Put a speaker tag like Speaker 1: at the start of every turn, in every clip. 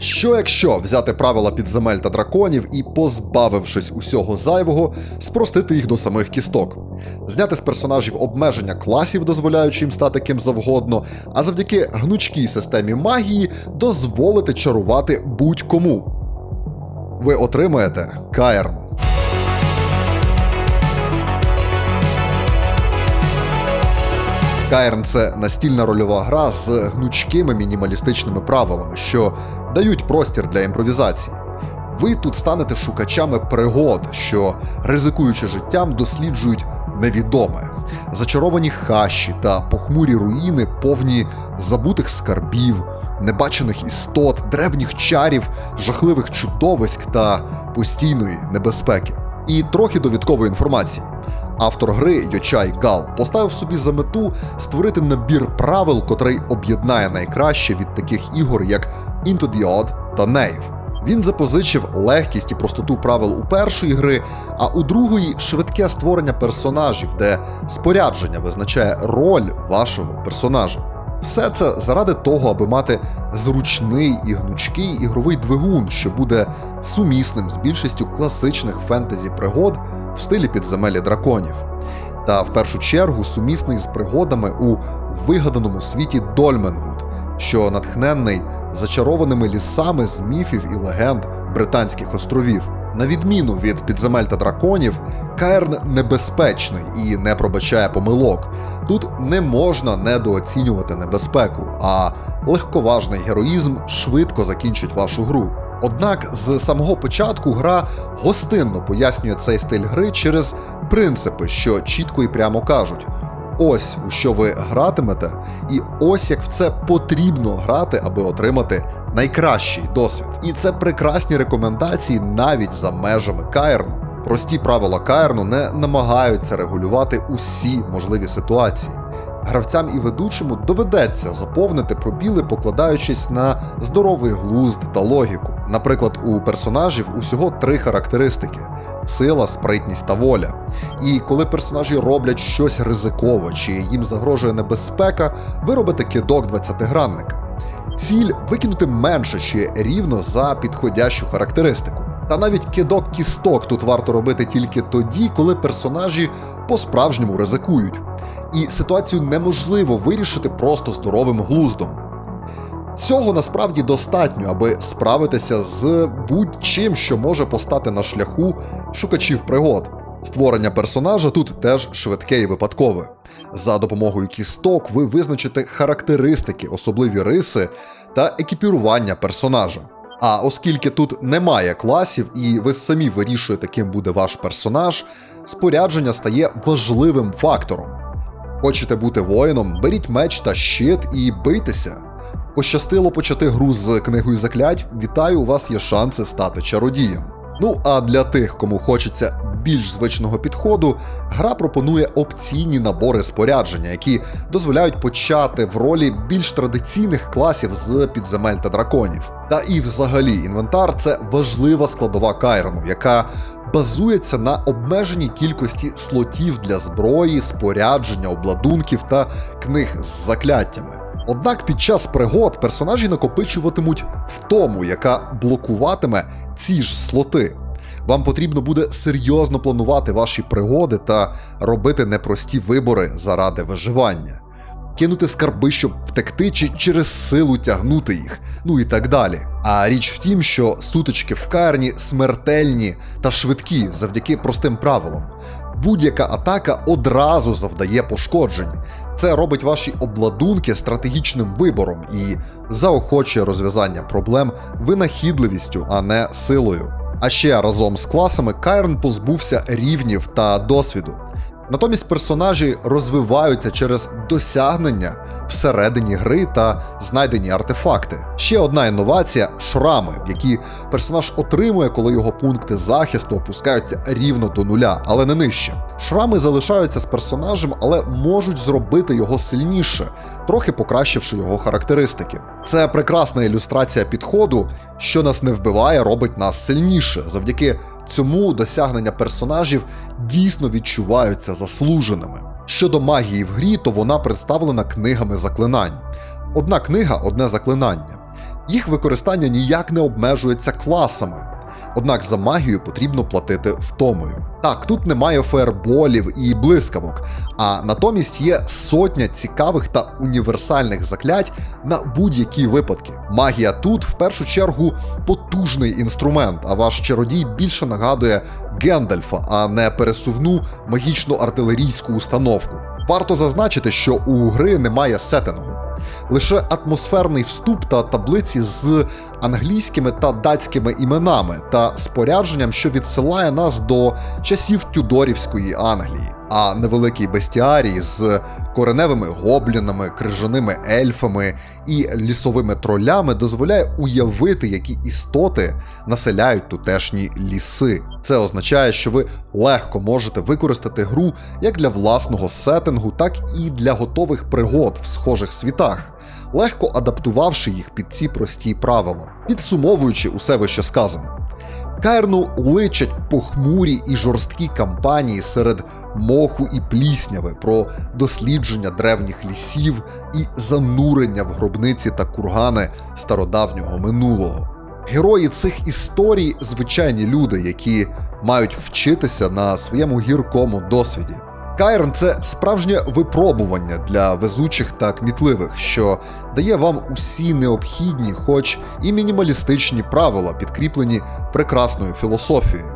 Speaker 1: Що якщо взяти правила підземель та драконів і, позбавившись усього зайвого, спростити їх до самих кісток, зняти з персонажів обмеження класів, дозволяючи їм стати ким завгодно, а завдяки гнучкій системі магії дозволити чарувати будь-кому. Ви отримаєте Каерн. Каерн це настільна рольова гра з гнучкими мінімалістичними правилами, що дають простір для імпровізації. Ви тут станете шукачами пригод, що, ризикуючи життям, досліджують невідоме, зачаровані хащі та похмурі руїни, повні забутих скарбів, небачених істот, древніх чарів, жахливих чудовиськ та постійної небезпеки. І трохи довідкової інформації. Автор гри Йочай Гал поставив собі за мету створити набір правил, котрий об'єднає найкраще від таких ігор, як Into the Odd та Nave. Він запозичив легкість і простоту правил у першої гри, а у другої швидке створення персонажів, де спорядження визначає роль вашого персонажа. Все це заради того, аби мати зручний і гнучкий ігровий двигун, що буде сумісним з більшістю класичних фентезі пригод в стилі підземелля драконів, та в першу чергу сумісний з пригодами у вигаданому світі Дольменвуд, що натхненний зачарованими лісами з міфів і легенд Британських островів. На відміну від підземель та драконів, Каерн небезпечний і не пробачає помилок. Тут не можна недооцінювати небезпеку, а легковажний героїзм швидко закінчить вашу гру. Однак з самого початку гра гостинно пояснює цей стиль гри через принципи, що чітко і прямо кажуть: ось у що ви гратимете, і ось як в це потрібно грати, аби отримати найкращий досвід. І це прекрасні рекомендації навіть за межами Каерну. Прості правила Каерну не намагаються регулювати усі можливі ситуації. Гравцям і ведучому доведеться заповнити пробіли, покладаючись на здоровий глузд та логіку. Наприклад, у персонажів усього три характеристики: сила, спритність та воля. І коли персонажі роблять щось ризикове чи їм загрожує небезпека, ви робите кидок 20-гранника. Ціль викинути менше чи рівно за підходящу характеристику. Та навіть кидок кісток тут варто робити тільки тоді, коли персонажі по-справжньому ризикують. І ситуацію неможливо вирішити просто здоровим глуздом. Цього насправді достатньо, аби справитися з будь-чим, що може постати на шляху шукачів пригод. Створення персонажа тут теж швидке і випадкове. За допомогою кісток ви визначите характеристики, особливі риси та екіпірування персонажа. А оскільки тут немає класів і ви самі вирішуєте, ким буде ваш персонаж, спорядження стає важливим фактором. Хочете бути воїном, беріть меч та щит і бийтеся. Пощастило почати гру з книгою заклять. Вітаю, у вас є шанси стати чародієм. Ну а для тих, кому хочеться більш звичного підходу, гра пропонує опційні набори спорядження, які дозволяють почати в ролі більш традиційних класів з підземель та драконів. Та і взагалі інвентар це важлива складова Кайрону, яка базується на обмеженій кількості слотів для зброї, спорядження, обладунків та книг з закляттями. Однак під час пригод персонажі накопичуватимуть втому, яка блокуватиме ці ж слоти. Вам потрібно буде серйозно планувати ваші пригоди та робити непрості вибори заради виживання, кинути скарби, щоб втекти, чи через силу тягнути їх, ну і так далі. А річ в тім, що сутички в карні смертельні та швидкі завдяки простим правилам. Будь-яка атака одразу завдає пошкоджень. Це робить ваші обладунки стратегічним вибором і заохочує розв'язання проблем винахідливістю, а не силою. А ще разом з класами Кайрон позбувся рівнів та досвіду. Натомість персонажі розвиваються через досягнення всередині гри та знайдені артефакти. Ще одна інновація шрами, які персонаж отримує, коли його пункти захисту опускаються рівно до нуля, але не нижче. Шрами залишаються з персонажем, але можуть зробити його сильніше, трохи покращивши його характеристики. Це прекрасна ілюстрація підходу, що нас не вбиває, робить нас сильніше. Завдяки цьому досягнення персонажів дійсно відчуваються заслуженими. Щодо магії в грі, то вона представлена книгами заклинань. Одна книга одне заклинання. Їх використання ніяк не обмежується класами. Однак за магію потрібно платити втомою. Так, тут немає фаерболів і блискавок, а натомість є сотня цікавих та універсальних заклять на будь-які випадки. Магія тут в першу чергу потужний інструмент, а ваш чародій більше нагадує Гендальфа, а не пересувну магічну артилерійську установку. Варто зазначити, що у гри немає сеттингу. Лише атмосферний вступ та таблиці з англійськими та датськими іменами та спорядженням, що відсилає нас до часів Тюдорівської Англії, а невеликий бестіарій з кореневими гоблінами, крижаними ельфами і лісовими тролями дозволяє уявити, які істоти населяють тутешні ліси. Це означає, що ви легко можете використати гру як для власного сеттингу, так і для готових пригод в схожих світах, легко адаптувавши їх під ці прості правила, підсумовуючи усе вище сказане. Каерну личать похмурі і жорсткі кампанії серед моху і плісняви про дослідження древніх лісів і занурення в гробниці та кургани стародавнього минулого. Герої цих історій звичайні люди, які мають вчитися на своєму гіркому досвіді. Кайрн це справжнє випробування для везучих та кмітливих, що дає вам усі необхідні, хоч і мінімалістичні правила, підкріплені прекрасною філософією.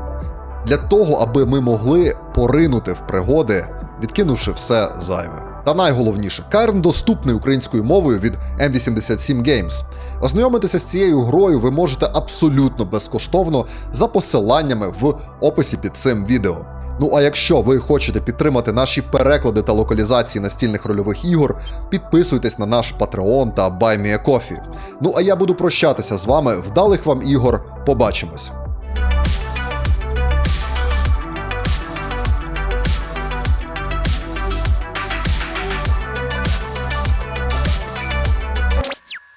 Speaker 1: Для того, аби ми могли поринути в пригоди, відкинувши все зайве. Та найголовніше, Кайрн доступний українською мовою від M87 Games. Ознайомитися з цією грою ви можете абсолютно безкоштовно за посиланнями в описі під цим відео. Ну а якщо ви хочете підтримати наші переклади та локалізації настільних рольових ігор, підписуйтесь на наш Patreon та BuyMeACoffee. Ну а я буду прощатися з вами. Вдалих вам ігор. Побачимось!